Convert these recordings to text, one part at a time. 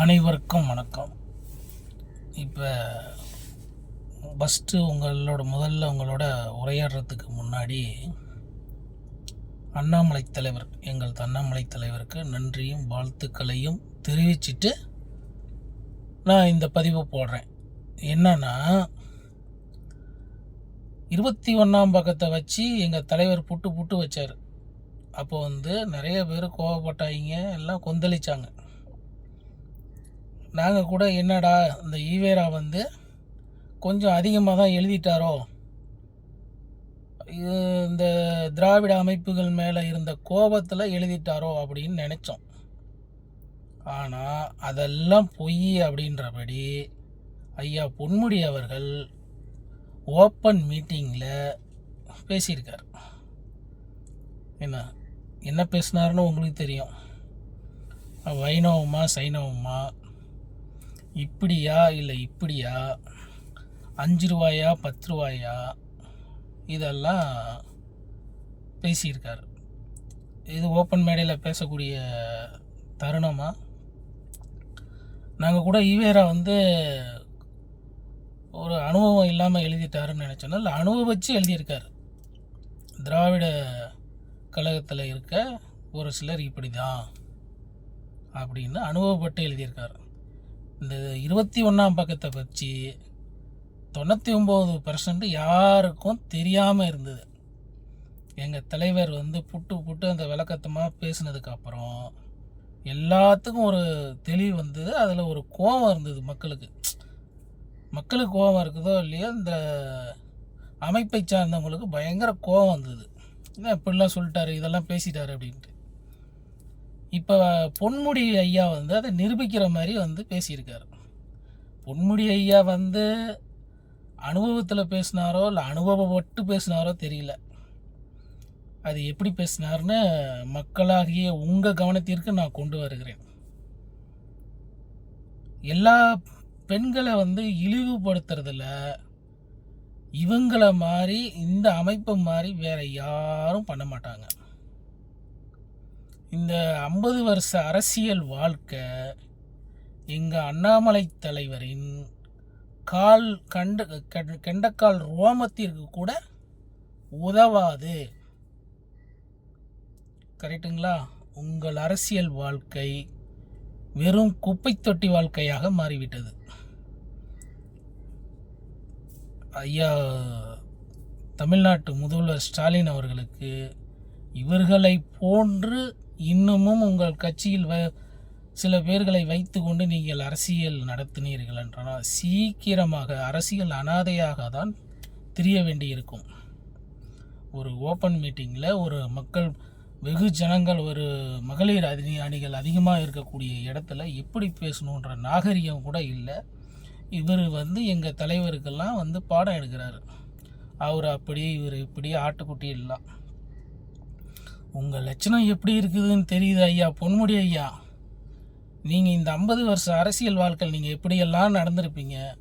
அனைவருக்கும் வணக்கம். இப்போ ஃபஸ்ட்டு உங்களோட முதல்ல உங்களோட உரையாடுறதுக்கு முன்னாடி அண்ணாமலை தலைவர் எங்கள் அண்ணாமலை தலைவருக்கு நன்றியும் வாழ்த்துக்களையும் தெரிவிச்சிட்டு நான் இந்த பதிவை போடுறேன். என்னன்னா இருபத்தி ஒன்றாம் பக்கத்தை வச்சு எங்கள் தலைவர் புட்டு புட்டு வச்சார். அப்போ வந்து நிறைய பேர் கோவப்பட்டாங்க எல்லாம் கொந்தளிச்சாங்க. நாங்கள் கூட என்னடா இந்த ஈவேரா வந்து கொஞ்சம் அதிகமாக தான் எழுதிட்டாரோ? இந்த திராவிட அமைப்புகள் மேலே இருந்த கோபத்தில் எழுதிட்டாரோ அப்படின்னு நினச்சோம். ஆனால் அதெல்லாம் பொய் அப்படின்றபடி ஐயா பொன்முடி அவர்கள் ஓப்பன் மீட்டிங்கில் பேசியிருக்கார். என்ன என்ன பேசினாருன்னு உங்களுக்கு தெரியும். வைணவமா சைனவமா இப்படியா இல்லை இப்படியா? அஞ்சு ரூபாயா பத்து ரூபாயா? இதெல்லாம் பேசியிருக்கார். இது ஓப்பன் மேடையில் பேசக்கூடிய தருணமாக நாங்கள் கூட ஈவேரா வந்து ஒரு அனுபவம் இல்லாமல் எழுதிட்டாருன்னு நினச்சோன்னா இல்லை அனுபவிச்சு எழுதியிருக்காரு. திராவிட கழகத்தில் இருக்க ஒரு சிலர் இப்படி தான் அப்படின்னு அனுபவப்பட்டு எழுதியிருக்காரு. இந்த இருபத்தி ஒன்றாம் பக்கத்தை வச்சு தொண்ணூற்றி ஒம்பது பர்சன்ட் யாருக்கும் தெரியாமல் இருந்தது. எங்கள் தலைவர் வந்து புட்டு புட்டு அந்த விளக்கத்தமாக பேசினதுக்கப்புறம் எல்லாத்துக்கும் ஒரு தெளிவு வந்தது. அதில் ஒரு கோபம் இருந்தது மக்களுக்கு. மக்களுக்கு கோபம் இருக்குதோ இல்லையோ இந்த அமைப்பை சார்ந்தவங்களுக்கு பயங்கர கோபம் வந்தது. என்ன இப்படிலாம் சொல்லிட்டாரு இதெல்லாம் பேசிட்டாரு அப்படின்ட்டு. இப்போ பொன்முடி ஐயா வந்து அதை நிரூபிக்கிற மாதிரி வந்து பேசியிருக்காரு. பொன்முடி ஐயா வந்து அனுபவத்தில் பேசினாரோ இல்லை அனுபவப்பட்டு பேசினாரோ தெரியல. அது எப்படி பேசினார்னு மக்களாகிய உங்கள் கவனத்திற்கு நான் கொண்டு வருகிறேன். எல்லா பெண்களை வந்து இழிவுபடுத்துறதுல இவங்களை மாதிரி இந்த அமைப்பு மாதிரி வேற யாரும் பண்ண மாட்டாங்க. இந்த ஐம்பது வருஷ அரசியல் வாழ்க்கை எங்கள் அண்ணாமலை தலைவரின் கால் கண்ட கெண்டக்கால் ரோமத்திற்கு கூட உதவாது. கரெக்டுங்களா உங்கள் அரசியல் வாழ்க்கை வெறும் குப்பை தொட்டி வாழ்க்கையாக மாறிவிட்டது. ஐயா தமிழ்நாட்டு முதல்வர் ஸ்டாலின் அவர்களுக்கு இவர்களை போன்று இன்னமும் உங்கள் கட்சியில் வ சில பேர்களை வைத்துக்கொண்டு நீங்கள் அரசியல் நடத்தினீர்கள் என்றால் சீக்கிரமாக அரசியல் அனாதையாக தான் திரிய வேண்டியிருக்கும். ஒரு ஓப்பன் மீட்டிங்கில் ஒரு மக்கள் வெகு ஜனங்கள் ஒரு மகளிர் அணி அணிகள் அதிகமாக இருக்கக்கூடிய இடத்துல எப்படி பேசணுன்ற நாகரிகம் கூட இல்லை. இவர் வந்து எங்கள் தலைவருக்கெல்லாம் வந்து பாடம் எடுக்கிறாரு. அவர் அப்படி இவர் இப்படி ஆட்டுக்குட்டி எல்லாம் உங்கள் லட்சணம் எப்படி இருக்குதுன்னு தெரியுது ஐயா பொன்முடி ஐயா. நீங்கள் இந்த ஐம்பது வருஷ அரசியல் வாழ்க்கை நீங்கள் எப்படியெல்லாம் நடந்திருப்பீங்க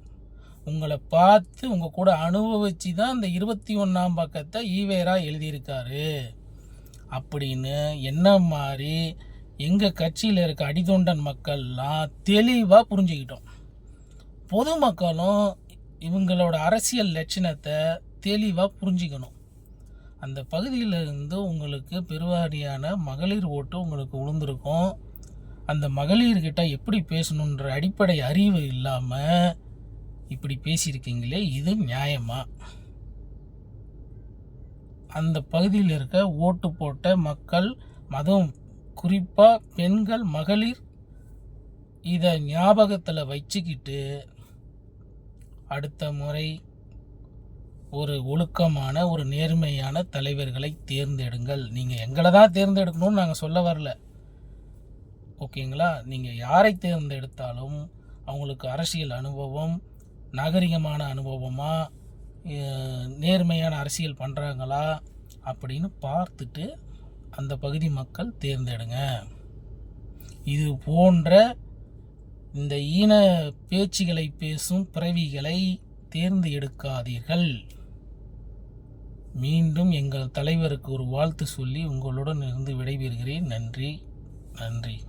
உங்களை பார்த்து உங்கள் கூட அனுபவிச்சு தான் இந்த இருபத்தி ஒன்றாம் பக்கத்தை ஈவேரா எழுதியிருக்காரு. அப்படின்னு என்ன மாதிரி எங்கள் கட்சியில் இருக்க அடிதொண்டன் மக்கள்லாம் தெளிவாக புரிஞ்சுக்கிட்டோம். பொதுமக்களும் இவங்களோட அரசியல் லட்சணத்தை தெளிவாக புரிஞ்சுக்கணும். அந்த பகுதியில் இருந்து உங்களுக்கு பெருவாரியான மகளிர் ஓட்டு உங்களுக்கு விழுந்திருக்கும் அந்த மகளிர்கிட்ட எப்படி பேசணுன்ற அடிப்படை அறிவு இல்லாமல் இப்படி பேசியிருக்கீங்களே இது நியாயமா? அந்த பகுதியில் இருக்க ஓட்டு போட்ட மக்கள் மதம் குறிப்பாக பெண்கள் மகளிர் இதை ஞாபகத்தில் வச்சுக்கிட்டு அடுத்த முறை ஒரு ஒழுக்கமான ஒரு நேர்மையான தலைவர்களை தேர்ந்தெடுங்கள். நீங்கள் எங்களை தான் தேர்ந்தெடுக்கணும்னு நாங்கள் சொல்ல வரல. ஓகேங்களா? நீங்கள் யாரை தேர்ந்தெடுத்தாலும் அவங்களுக்கு அரசியல் அனுபவம் நாகரிகமான அனுபவமா நேர்மையான அரசியல் பண்ணுறாங்களா அப்படின்னு பார்த்துட்டு அந்த பகுதி மக்கள் தேர்ந்தெடுங்க. இது போன்ற இந்த ஈன பேச்சுகளை பேசும் பிறவிகளை தேர்ந்து எடுக்காதீர்கள் மீண்டும் எங்கள் தலைவருக்கு ஒரு வாழ்த்து சொல்லி உங்களுடன் இருந்து விடைபெறுகிறேன். நன்றி. நன்றி.